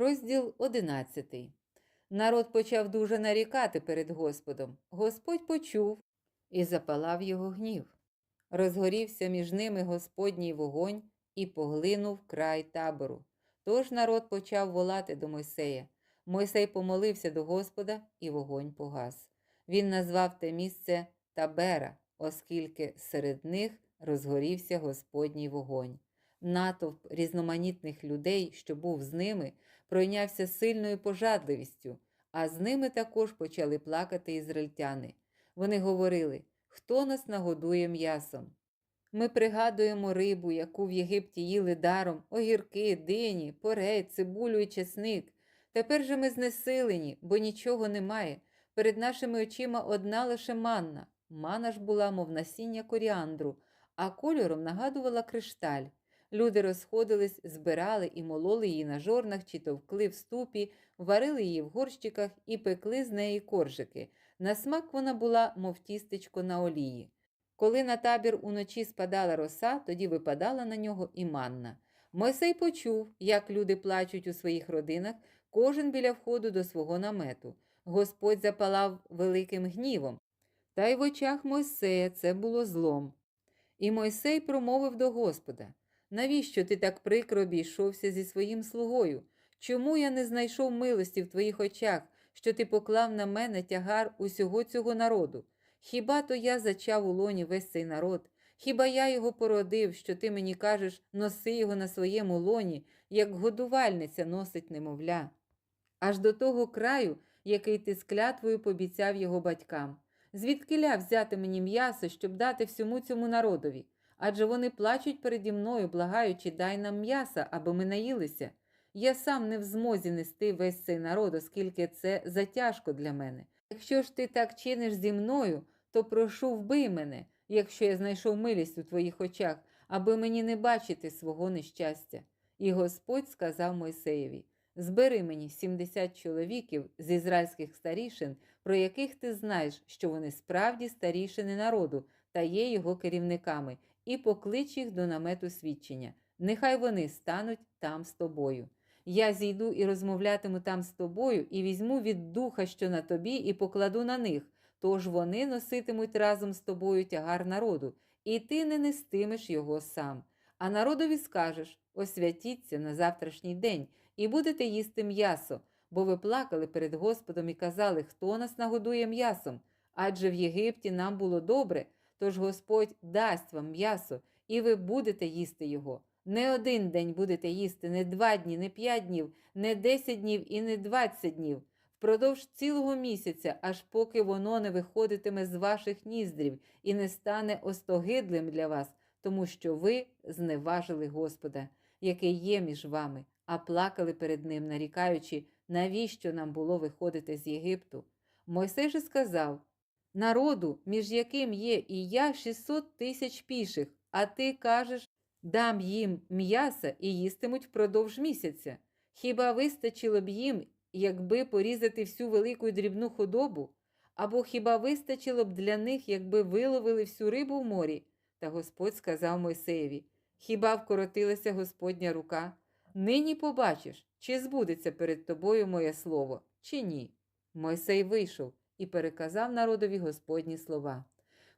Розділ 11. Народ почав дуже нарікати перед Господом. Господь почув і запалав його гнів. Розгорівся між ними Господній вогонь і поглинув край табору. Тож народ почав волати до Мойсея. Мойсей помолився до Господа, і вогонь погас. Він назвав те місце Табера, оскільки серед них розгорівся Господній вогонь. Натовп різноманітних людей, що був з ними, пройнявся сильною пожадливістю, а з ними також почали плакати ізраїльтяни. Вони говорили, хто нас нагодує м'ясом. Ми пригадуємо рибу, яку в Єгипті їли даром, огірки, дині, порей, цибулю і чесник. Тепер же ми знесилені, бо нічого немає. Перед нашими очима одна лише манна. Мана ж була, мов насіння коріандру, а кольором нагадувала кришталь. Люди розходились, збирали і мололи її на жорнах чи товкли в ступі, варили її в горщиках і пекли з неї коржики. На смак вона була, мов тістечко на олії. Коли на табір уночі спадала роса, тоді випадала на нього і манна. Мойсей почув, як люди плачуть у своїх родинах, кожен біля входу до свого намету. Господь запалав великим гнівом. Та й в очах Мойсея це було злом. І Мойсей промовив до Господа: Навіщо ти так прикро обійшовся зі своїм слугою? Чому я не знайшов милості в твоїх очах, що ти поклав на мене тягар усього цього народу? Хіба то я зачав у лоні весь цей народ? Хіба я його породив, що ти мені кажеш, носи його на своєму лоні, як годувальниця носить немовля? Аж до того краю, який ти з клятвою побіцяв його батькам. Звідкиля взяти мені м'ясо, щоб дати всьому цьому народові? Адже вони плачуть переді мною, благаючи, дай нам м'яса, аби ми наїлися. Я сам не в змозі нести весь цей народ, оскільки це затяжко для мене. Якщо ж ти так чиниш зі мною, то прошу вбий мене, якщо я знайшов милість у твоїх очах, аби мені не бачити свого нещастя. І Господь сказав Мойсеєві: Збери мені 70 чоловіків з ізраїльських старішин, про яких ти знаєш, що вони справді старішини народу та є його керівниками, і поклич їх до намету свідчення. Нехай вони стануть там з тобою. Я зійду і розмовлятиму там з тобою, і візьму від духа, що на тобі, і покладу на них. Тож вони носитимуть разом з тобою тягар народу, і ти не нестимеш його сам. А народові скажеш освятіться на завтрашній день, і будете їсти м'ясо, бо ви плакали перед Господом і казали, хто нас нагодує м'ясом. Адже в Єгипті нам було добре, тож Господь дасть вам м'ясо, і ви будете їсти його. Не один день будете їсти, не два дні, не п'ять днів, не десять днів і не двадцять днів. Впродовж цілого місяця, аж поки воно не виходитиме з ваших ніздрів і не стане остогидлим для вас, тому що ви зневажили Господа, який є між вами, а плакали перед ним, нарікаючи, навіщо нам було виходити з Єгипту. Мойсей же сказав народу, між яким є і я 600 тисяч піших, а ти кажеш, дам їм м'яса і їстимуть впродовж місяця. Хіба вистачило б їм, якби порізати всю велику і дрібну худобу? Або хіба вистачило б для них, якби виловили всю рибу в морі? Та Господь сказав Мойсеєві: Хіба вкоротилася Господня рука? Нині побачиш, чи збудеться перед тобою моє слово, чи ні. Мойсей вийшов і переказав народові Господні слова.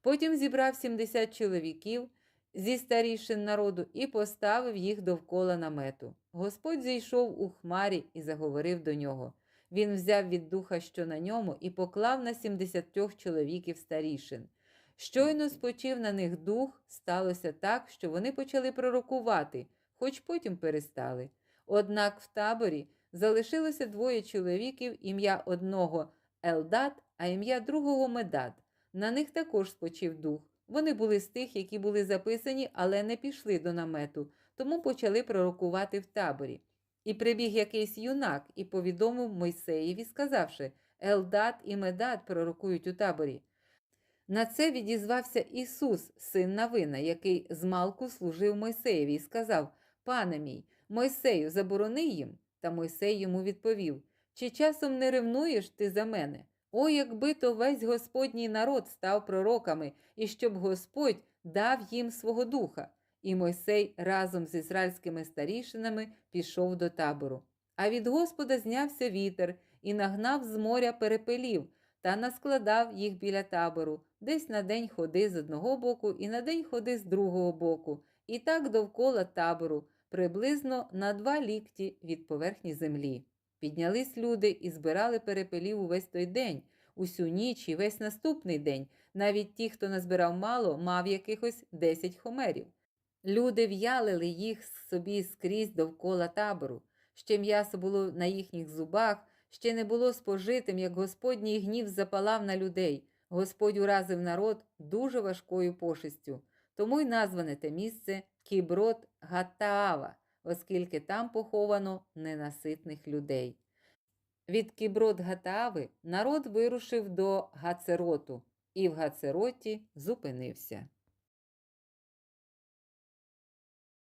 Потім зібрав 70 чоловіків зі старішин народу і поставив їх довкола намету. Господь зійшов у хмарі і заговорив до нього. Він взяв від духа, що на ньому, і поклав на 70 чоловіків старішин. Щойно спочив на них дух, сталося так, що вони почали пророкувати, хоч потім перестали. Однак в таборі залишилося двоє чоловіків, ім'я одного Елдат, а ім'я другого Медад. На них також спочив дух. Вони були з тих, які були записані, але не пішли до намету, тому почали пророкувати в таборі. І прибіг якийсь юнак і повідомив Мойсеєві, сказавши Елдат і Медад пророкують у таборі. На це відізвався Ісус, син Навина, який змалку служив Мойсеєві, і сказав: Пане мій, Мойсею, заборони їм. Та Мойсей йому відповів: Чи часом не ревнуєш ти за мене? О, якби то весь Господній народ став пророками, і щоб Господь дав їм свого духа. І Мойсей разом з ізраїльськими старішинами пішов до табору. А від Господа знявся вітер і нагнав з моря перепелів та наскладав їх біля табору, десь на день ходи з одного боку і на день ходи з другого боку, і так довкола табору, приблизно на два лікті від поверхні землі. Піднялись люди і збирали перепелів увесь той день, усю ніч і весь наступний день. Навіть ті, хто назбирав мало, мав якихось 10 хомерів. Люди в'ялили їх собі скрізь довкола табору. Ще м'ясо було на їхніх зубах, ще не було спожитим, як Господній гнів запалав на людей. Господь уразив народ дуже важкою пошестю. Тому й назване те місце Кіброд Гаттаава, оскільки там поховано ненаситних людей. Від Кіброд-Гатави народ вирушив до Гацероту і в Гацероті зупинився.